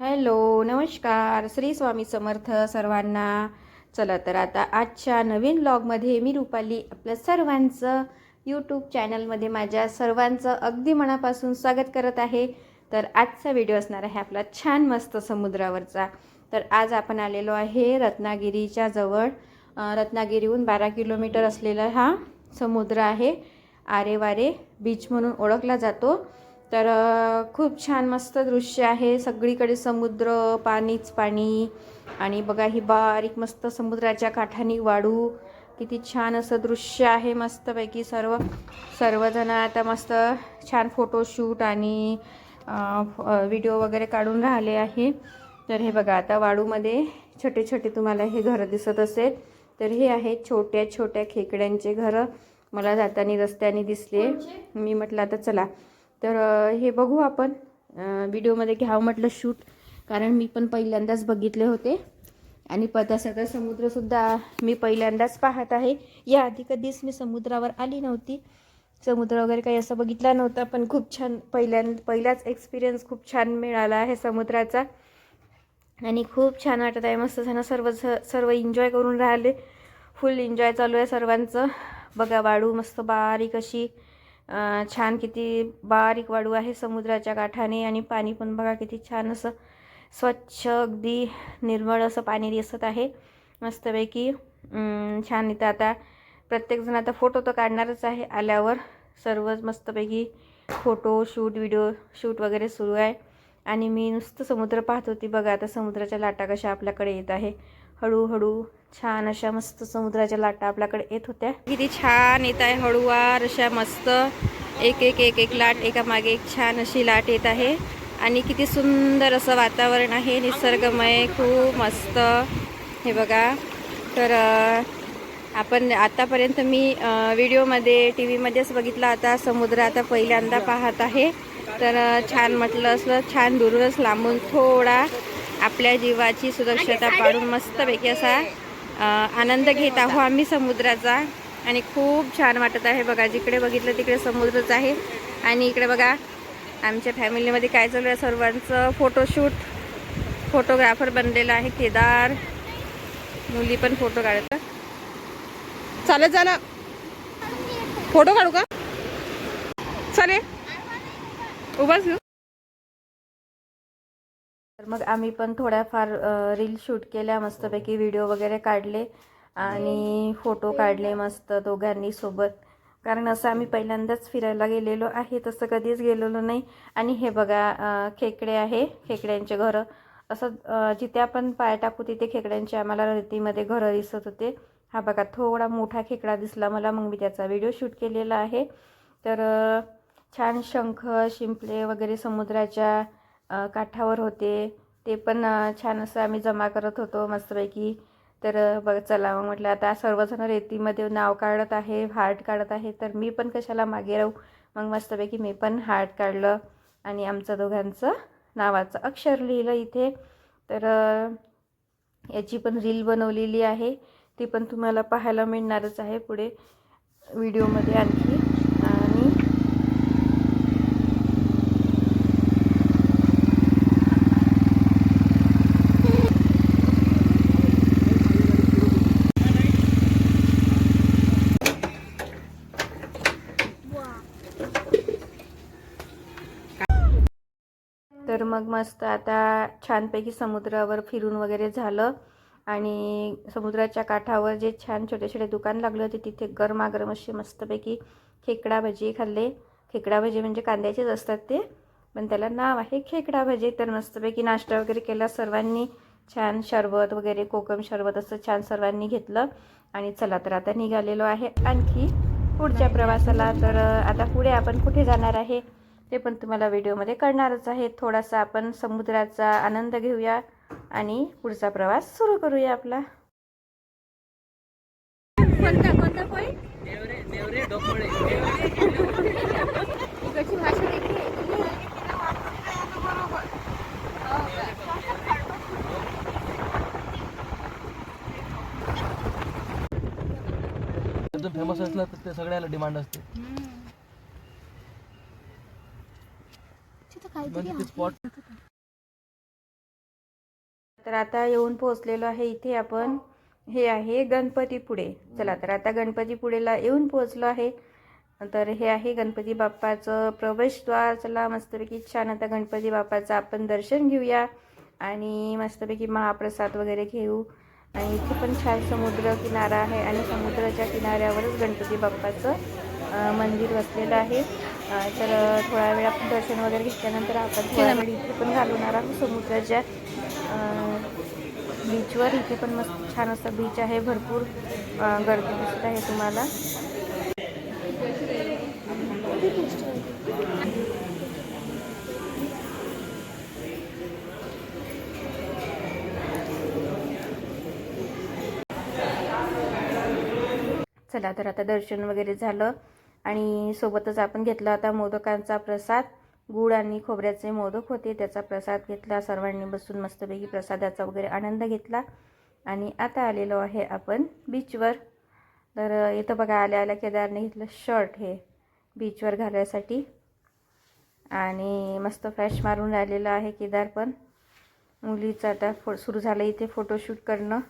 Hello नमस्कार. श्री स्वामी समर्थ सर्वांना. चला तर आता आजच्या नवीन ब्लॉगमध्ये मी रुपाली आपल्या सर्वांचं यूट्यूब चॅनलमध्ये माझ्या सर्वांचं अगदी मनापासून स्वागत करत आहे. तर आजचा व्हिडिओ असणार आहे आपला छान मस्त समुद्रावरचा. तर आज आपण आलेलो आहे रत्नागिरीच्या जवळ. रत्नागिरीहून बारा किलोमीटर असलेला हा समुद्र आहे. आरेवारे बीच म्हणून ओळखला जातो. तर खूप छान मस्त दृश्य आहे. सगळीकडे समुद्र पाणीच पाणी आणि बघा ही बारीक मस्त समुद्राच्या काठानी वाळू. किती छान असं दृश्य आहे मस्तपैकी सर्व. सर्वजण आता मस्त छान फोटोशूट आणि व्हिडिओ वगैरे काढून राहिले आहे. तर हे बघा आता वाळूमध्ये छोटे छोटे तुम्हाला हे घरं दिसत असेल. तर हे आहेत छोट्या छोट्या खेकड्यांचे घरं. मला जाताना रस्त्याने दिसले. मी म्हटलं आता चला. तर हे बघू आपण. व्हिडिओमध्ये घ्यावं म्हटलं शूट कारण मी पण पहिल्यांदाच बघितले होते. आणि प समुद्रसुद्धा मी पहिल्यांदाच पाहत आहे. याआधी कधीच मी समुद्रावर आली नव्हती. समुद्र वगैरे काही असं बघितला नव्हता पण खूप छान पहिल्यां पहिलाच एक्सपिरियन्स खूप छान मिळाला आहे समुद्राचा. आणि खूप छान वाटत आहे. मस्त छान सर्व सर्व एन्जॉय करून राहिले. फुल एन्जॉय चालू आहे सर्वांचं. बघा वाळू मस्त बारीक अशी. छान किती बारीक वाळू आहे समुद्राच्या काठाने आणि पाणी पण बघा किती छान असं स्वच्छ अगदी निर्मळ असं पाणी दिसत आहे. मस्तपैकी छान इथं आता प्रत्येकजण आता फोटो तर काढणारच आहे आल्यावर. सर्वच मस्तपैकी फोटो शूट व्हिडिओ शूट वगैरे सुरू आहे. आणि मी नुसतं समुद्र पाहत होती बघा आता समुद्राच्या लाटा कशा आपल्याकडे येत आहे. हळूहळू छान अशा मस्त समुद्राच्या लाटा आपल्याकडे येत होत्या. किती छान येत आहे हळूवार अशा मस्त एक एक एक एक लाट एका मागे एक छान अशी लाट येत आहे. आणि किती सुंदर असं वातावरण आहे निसर्गमय खूप मस्त. हे बघा. तर आपण आतापर्यंत मी व्हिडिओमध्ये टी व्हीमध्येच बघितला. आता समुद्र आता पहिल्यांदा पाहत आहे. तर छान म्हटलं असलं छान दुरूनच लांबून थोडा आपल्या जीवाची सुरक्षता पाडून मस्तपैकी असा आनंद घेत आहो आम्ही समुद्राचा. आणि खूप छान वाटत आहे बघा जिकडे बघितलं तिकडे समुद्रच आहे. आणि इकडे बघा आमच्या फॅमिलीमध्ये काय चालू आहे? सर्वांचं फोटोशूट फोटोग्राफर बनलेला आहे केदार. मुली पण फोटो काढतात. चालत जा ना. फोटो काढू का? चालेल. उभाच घेऊ तर मग आम्ही पण थोड्याफार रील शूट केल्या मस्तपैकी व्हिडिओ वगैरे काढले आणि फोटो काढले मस्त दोघांनी सोबत. कारण असं आम्ही पहिल्यांदाच फिरायला गेलेलो आहे तसं कधीच गेलेलो नाही. आणि हे बघा खेकडे आहे खेकड्यांचे घरं. असं जिथे आपण पाय टाकू तिथे खेकड्यांचे आम्हाला रतीमध्ये घरं दिसत होते. हा बघा थोडा मोठा खेकडा दिसला मला मग मी त्याचा व्हिडिओ शूट केलेला आहे. तर छान शंख शिंपले वगैरे समुद्राच्या काठावर होते. ते पण छान असं आम्ही जमा करत होतो मस्तपैकी. तर बघ चला मग म्हटलं आता सर्वजण रेतीमध्ये नाव काढत आहे हार्ट काढत आहे. तर मी पण कशाला मागे राहू? मग मस्तपैकी मी पण हार्ट काढलं आणि आमचं दोघांचं नावाचं अक्षर लिहिलं इथे. तर याची पण रील बनवलेली आहे. ती पण तुम्हाला पाहायला मिळणारच आहे पुढे व्हिडिओमध्ये आणखी आणि तर मग मस्त आता छानपैकी समुद्रावर फिरून वगैरे झालं. आणि समुद्राच्या काठावर जे छान छोटे छोटे दुकान लागले होते तिथे गरमागरम असे मस्तपैकी खेकडा भजी खाल्ले. खेकडा भजी म्हणजे कांद्याचेच असतात ते पण त्याला नाव आहे खेकडा भजी. तर मस्तपैकी नाश्ता वगैरे केला सर्वांनी छान शरबत वगैरे कोकम शरबत असं छान सर्वांनी घेतलं. आणि चला तर आता निघालेलो आहे आणखी पुढच्या प्रवासाला. तर आता पुढे आपण कुठे जाणार आहे? ते पण तुम्हाला व्हिडिओमध्ये कळणारच आहे. थोडासा आपण समुद्राचा आनंद घेऊया आणि पुढचा प्रवास सुरू करूया आपला. कोणता कोणता पॉईंट फेमस असलं तर ते सगळ्याला डिमांड असते तिथं काहीतरी म्हणजे स्पॉट तर आता येऊन पोहोचलेलो आहे इथे आपण. हे आहे गणपतीपुळे. चला तर आता गणपतीपुळेला येऊन पोहोचलो आहे. तर हे आहे गणपती बाप्पाचं प्रवेशद्वार. चला मस्तपैकी छान आता गणपती बाप्पाचं आपण दर्शन घेऊया. आणि मस्तपैकी महाप्रसाद वगैरे घेऊ. आणि इथे पण छान समुद्र किनारा आहे आणि समुद्राच्या किनाऱ्यावरच गणपती बाप्पाचं मंदिर वसलेलं आहे. तर अ, थोड्या वेळ आपण दर्शन वगैरे घेतल्यानंतर आपण थोड्या वेळ इथे पण घालवणार आहोत. समुद्राच्या बीचवर इथे पण मस्त छान असं बीच आहे. भरपूर गर्दी दिसत आहे तुम्हाला. चला तर आता दर्शन वगैरे झालं. आणि सोबतच आपण घेतला होता मोदकांचा प्रसाद. गूळ आणि खोबऱ्याचे मोदक होते त्याचा प्रसाद घेतला. सर्वांनी बसून मस्तपैकी प्रसादाचा वगैरे आनंद घेतला. आणि आता आलेलो आहे आपण बीचवर तर इथं बघा आल्या आल्या केदारने घेतलं शर्ट हे बीचवर घालायसाठी. आणि मस्त फ्लॅश मारून राहिलेलं आहे केदार पण. मुलीचं आता फो सुरू झालं इथे फोटोशूट करणं.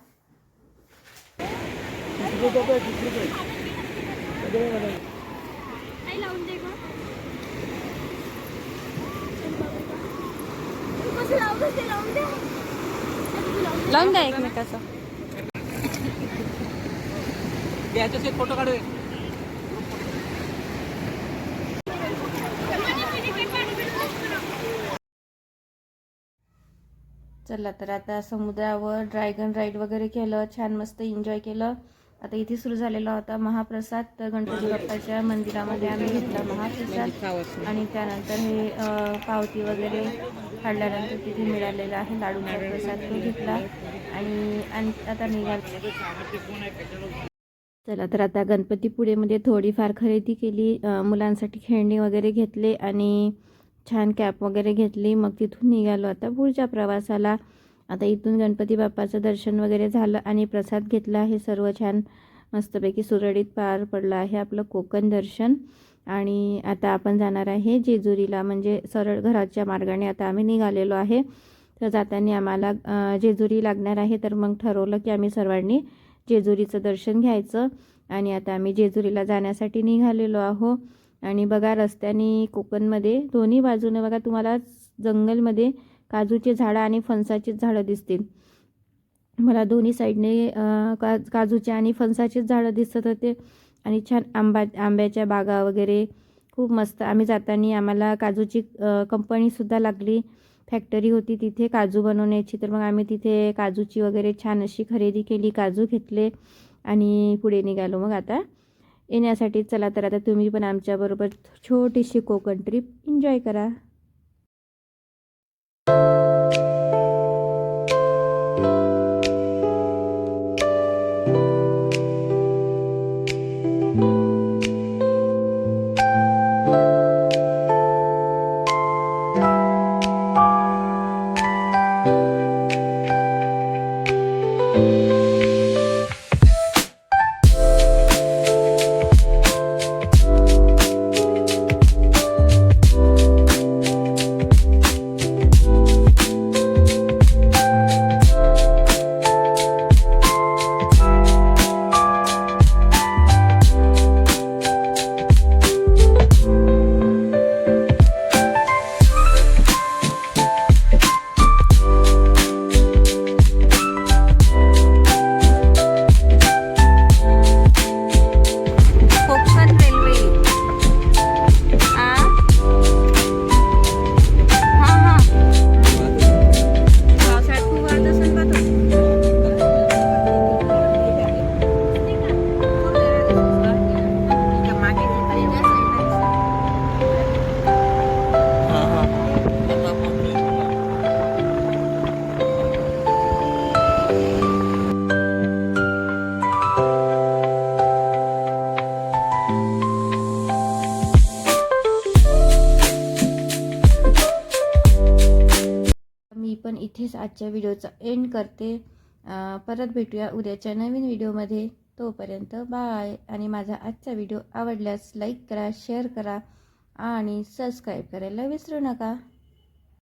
लावून द्या एकमेकाचं. याच्याशी एक फोटो काढू चला तर आता समुद्रावर ड्रॅगन राईड वगैरे केलं छान मस्त एन्जॉय केलं. आता इथे सुरू झालेला होता महाप्रसाद तर गणपती बाप्पाच्या मंदिरामध्ये आम्ही घेतला महाप्रसाद. आणि त्यानंतर हे पावती वगैरे काढल्यानंतर तिथे मिळालेला आहे लाडू प्रसाद तो घेतला. आणि आणि आता निघाला. चला तर आता गणपतीपुळेमध्ये थोडीफार खरेदी केली. मुलांसाठी खेळणी वगैरे घेतले आणि छान कॅप वगैरे घेतली. मग तिथून निघालो आता पुढच्या प्रवासाला. आता इथून गणपती बाप्पाचं दर्शन वगैरे झालं आणि प्रसाद घेतला. हे सर्व छान मस्तपैकी सुरळीत पार पडलं आहे आपलं कोकण दर्शन. आणि आता आपण जाणार आहे जेजुरीला म्हणजे सरळ घराच्या मार्गाने आता आम्ही निघालेलो आहे. तर जाताना आम्हाला जेजुरी लागणार आहे. तर मग ठरवलं की आम्ही सर्वांनी जेजुरीचं दर्शन घ्यायचं. आणि आता आम्ही जेजुरीला जाण्यासाठी निघालेलो आहो. आणि बघा रस्त्याने कोकणमध्ये दोन्ही बाजूने बघा तुम्हाला जंगलमध्ये काजूचे झाडं आणि फणसाची झाडं दिसतील. मला दोन्ही साईडने काज का काजूचे आणि फणसाचेच झाडं दिसत होते. आणि छान आंबा आंब्याच्या बागा वगैरे. खूप मस्त. आम्ही जाताना आम्हाला काजूची कंपनीसुद्धा लागली. फॅक्टरी होती तिथे काजू बनवण्याची. तर मग आम्ही तिथे काजूची वगैरे छान अशी खरेदी केली काजू घेतले आणि पुढे निघालो. मग आता येण्यासाठी चला तर आता तुम्ही पण आमच्याबरोबर छोटीशी कोकण ट्रीप एन्जॉय करा. पण इथेच आजच्या व्हिडिओचा एंड करते. परत भेटूया उद्याच्या नवीन व्हिडिओमध्ये. तोपर्यंत बाय आणि माझा आजचा व्हिडिओ आवडल्यास लाईक करा शेअर करा आणि सबस्क्राईब करायला विसरू नका.